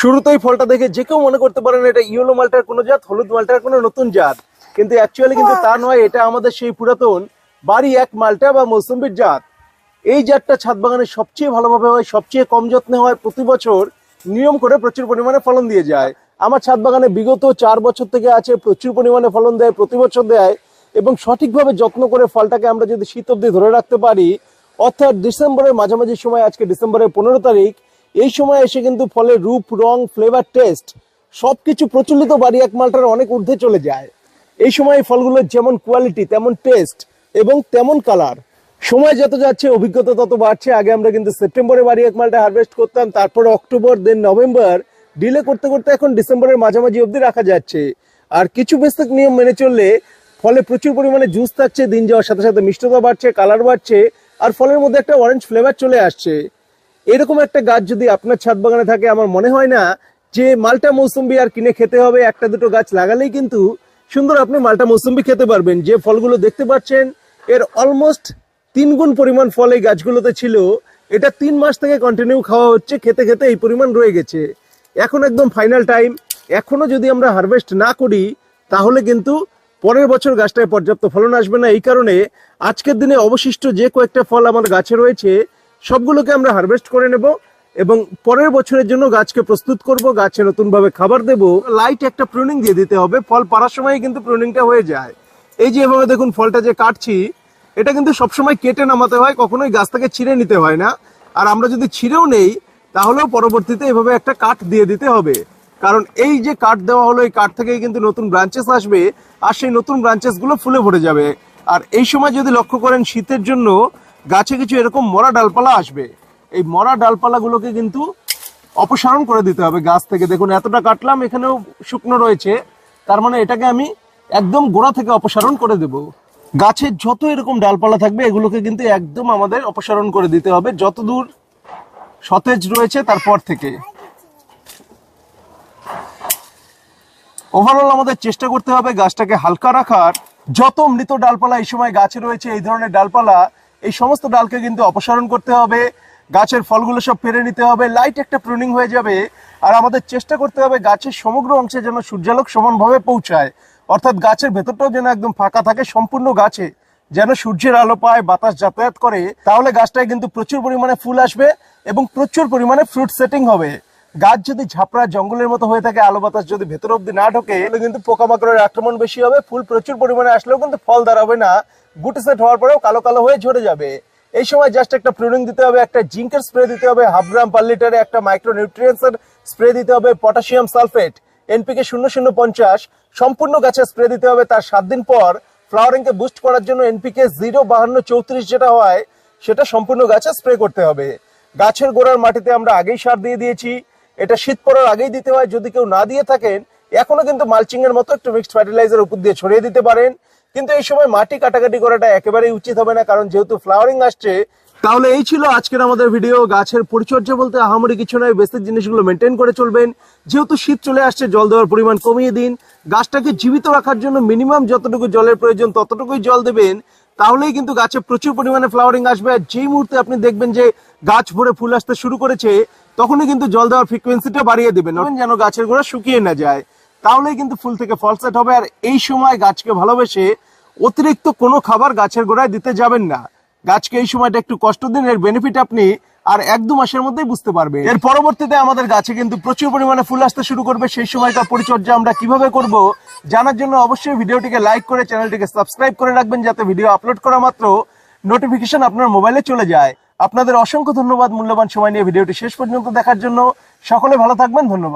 শুরুতেই ফলটা দেখে যে কেউ মনে করতে পারেন এটা ইয়েলো মালটার কোনো জাত, হলুদ মালটার কোনো নতুন জাত। কিন্তু অ্যাকচুয়ালি কিন্তু তা নয়, এটা আমাদের সেই পুরাতন বাড়ি এক মালটা বা মৌসুম্বির জাত। এই জাতটা ছাদ বাগানে সবচেয়ে ভালোভাবে হয়, সবচেয়ে কম যত্নে হয়, প্রতি বছর নিয়ম করে প্রচুর পরিমাণে ফলন দিয়ে যায়। আমার ছাদ বাগানে বিগত চার বছর থেকে আছে, প্রচুর পরিমাণে ফলন দেয়, প্রতি বছর দেয় এবং সঠিকভাবে যত্ন করে ফলটাকে আমরা যদি শীত অবধি ধরে রাখতে পারি, অর্থাৎ ডিসেম্বরের মাঝামাঝি সময়, আজকে ডিসেম্বরের পনেরো তারিখ এই সময় এসে কিন্তু ফলের রূপ, রং ফ্লেভার টেস্ট সবকিছু প্রচলিত বাড়ি এক মালটার অনেক ঊর্ধ্বে চলে যায়। এই সময় ফলগুলোর যেমন কোয়ালিটি তেমন টেস্ট এবং তেমন কালার সময় যত যাচ্ছে, অভিজ্ঞতা তত বাড়ছে। আগে আমরা কিন্তু সেপ্টেম্বরে বাড়ি এক মালটা হারভেস্ট করতাম, তারপর অক্টোবর দেন নভেম্বর। ডিলে করতে করতে এখন ডিসেম্বরের মাঝামাঝি অবধি রাখা যাচ্ছে। আর কিছু বেসিক নিয়ম মেনে চললে ফলে প্রচুর পরিমাণে জুস থাকছে, দিন যাওয়ার সাথে সাথে মিষ্টতা বাড়ছে কালার বাড়ছে, আর ফলের মধ্যে একটা অরেঞ্জ ফ্লেভার চলে আসছে। এরকম একটা গাছ যদি আপনার ছাদ বাগানে থাকে, আমার মনে হয় না যে মালটা মৌসুম্বি আর কিনে খেতে হবে, একটা দুটো গাছ লাগালেই কিন্তু সুন্দর আপনি মালটা মৌসুম্বি খেতে পারবেন। যে ফলগুলো দেখতে পাচ্ছেন, এর অলমোস্ট তিন গুণ পরিমাণ ফল এই গাছগুলোতে ছিল। এটা তিন মাস থেকে কন্টিনিউ খাওয়া হচ্ছে, খেতে খেতে এই পরিমাণ রয়ে গেছে। এখন একদম ফাইনাল টাইম এখনও যদি আমরা হারভেস্ট না করি, তাহলে কিন্তু পরের বছর গাছটায় পর্যাপ্ত ফলন আসবে না। এই কারণে আজকের দিনে অবশিষ্ট যে কয়েকটা ফল আমার গাছে রয়েছে সবগুলোকে আমরা হারভেস্ট করে নেব এবং পরের বছরের জন্য গাছকে প্রস্তুত করব, গাছে নতুন ভাবে খাবার দেব। লাইট একটা প্রুনিং দিয়ে দিতে হবে, ফল পাড়ার সময় কিন্তু প্রুনিংটা হয়ে যায়। এই যে এভাবে দেখুন ফলটা যে কাটছি, এটা কিন্তু সবসময় কেটে নামাতে হয়, কখনোই গাছ থেকে ছিঁড়ে নিতে হয় না। আর আমরা যদি ছিঁড়েও নেই, তাহলেও পরবর্তীতে এভাবে একটা কাঠ দিয়ে দিতে হবে। কারণ এই যে কাঠ দেওয়া হলো, এই কাঠ থেকেই কিন্তু নতুন ব্রাঞ্চেস আসবে, আর সেই নতুন ব্রাঞ্চেসগুলো ফুলে ভরে যাবে। আর এই সময় যদি লক্ষ্য করেন, শীতের জন্য গাছে কিছু এরকম মরা ডালপালা আসবে। এই মরা ডালপালাগুলোকে কিন্তু অপসারণ করে দিতে হবে গাছ থেকে। দেখুন, এতটা কাটলাম, এখানেও শুকনো রয়েছে। তার মানে এটাকে আমি একদম গোড়া থেকে অপসারণ করে দেব। গাছের যত এরকম ডালপালা থাকবে, এগুলোকে কিন্তু একদম আমাদের অপসারণ করে দিতে হবে। যত দূর সতেজ রয়েছে, তারপর থেকে। ওভারঅল আমাদের চেষ্টা করতে হবে গাছটাকে হালকা রাখার। যত মৃত ডালপালা এই সময় গাছে রয়েছে, এই ধরনের ডালপালা এই সমস্ত ডালকে কিন্তু অপসারণ করতে হবে, গাছের ফলগুলো সব পেরে নিতে হবে লাইট একটা প্রুনিং হয়ে যাবে, আর আমাদের চেষ্টা করতে হবে গাছের সমগ্র অংশে যেন সূর্যালোক সমানভাবে পৌঁছায়। অর্থাৎ গাছের ভেতরটাও যেন একদম ফাঁকা থাকে, সম্পূর্ণ গাছে যেন সূর্যের আলো পায়, বাতাস যাতায়াত করে, তাহলে গাছটায় কিন্তু প্রচুর পরিমাণে ফুল আসবে এবং প্রচুর পরিমাণে ফ্রুট সেটিং হবে। গাছ যদি ঝাপড়া জঙ্গলের মতো হয়ে থাকে, আলো বাতাস যদি ভেতর অব্দি না ঢোকে, তাহলে কিন্তু পোকামাকড়ের আক্রমণ বেশি হবে, ফুল প্রচুর পরিমাণে আসলেও কিন্তু ফল দাঁড়াবে না। গুটি সেট হওয়ার পরেও কালো কালো হয়ে ঝরে যাবে। এই সময় জাস্ট একটা প্রুনিং দিতে হবে, একটা জিঙ্কের স্প্রে দিতে হবে হাফ গ্রাম পার লিটারে একটা মাইক্রো নিউট্রিয়েন্টসের স্প্রে দিতে হবে পটাশিয়াম সালফেট এনপিকে শূন্য শূন্য পঞ্চাশ, সম্পূর্ণ গাছে স্প্রে দিতে হবে, তার সাত দিন পর ফ্লাওয়ারিং কে বুস্ট করার জন্য এনপিকে জিরো বাহান্ন চৌত্রিশ যেটা হয়, সেটা সম্পূর্ণ গাছে স্প্রে করতে হবে। গাছের গোড়ার মাটিতে আমরা আগেই সার দিয়ে দিয়েছি, এটা শীত পড়ার আগেই দিতে হয়, যদি কেউ না দিয়ে থাকেন এখনও কিন্তু মালচিং এর মতো একটু মিক্সড ফার্টিলাইজার উপর দিয়ে ছড়িয়ে দিতে পারেন। কিন্তু এই সময় মাটি কাটাকাটি করাটা একেবারেই উচিত হবে না, কারণ যেহেতু ফ্লাওয়ারিং আসছে, তাহলে এই ছিল আজকের আমাদের ভিডিও গাছের পরিচর্যা বলতে আহামরি কিছু নয় বেসিক জিনিসগুলো মেনটেন করে চলবেন। যেহেতু শীত চলে আসছে, জল দেওয়ার পরিমাণ কমিয়ে দিন। গাছটাকে জীবিত রাখার জন্য মিনিমাম যতটুকু জলের প্রয়োজন ততটুকুই জল দেবেন। তাহলেই কিন্তু গাছে প্রচুর পরিমাণে ফ্লাওয়ারিং আসবে। আর যেই মুহূর্তে আপনি দেখবেন যে গাছ ভরে ফুল আসতে শুরু করেছে, তখনই কিন্তু জল দেওয়ার ফ্রিকোয়েন্সিটা বাড়িয়ে দেবেন। যেন গাছের গোড়া শুকিয়ে না যায়। তাহলেই কিন্তু ফুল থেকে ফল সেট হবে। আর এই সময় গাছকে ভালোবেসে অতিরিক্ত কোনো খাবার গাছের গোড়ায় দিতে যাবেন না। গাছকে এই সময়টা একটু কষ্ট দিন, এর বেনিফিট আপনি আর এক দু মাসের মধ্যেই বুঝতে পারবে এর পরবর্তীতে আমাদের গাছে কিন্তু প্রচুর পরিমাণে ফুল আসতে শুরু করবে। সেই সময়কার পরিচর্যা আমরা কীভাবে করব জানার জন্য অবশ্যই ভিডিওটিকে লাইক করে চ্যানেলটিকে সাবস্ক্রাইব করে রাখবেন, যাতে ভিডিও আপলোড করা মাত্র নোটিফিকেশন আপনার মোবাইলে চলে যায়। আপনাদের অসংখ্য ধন্যবাদ মূল্যবান সময় নিয়ে ভিডিওটি শেষ পর্যন্ত দেখার জন্য। সকলে ভালো থাকবেন, ধন্যবাদ।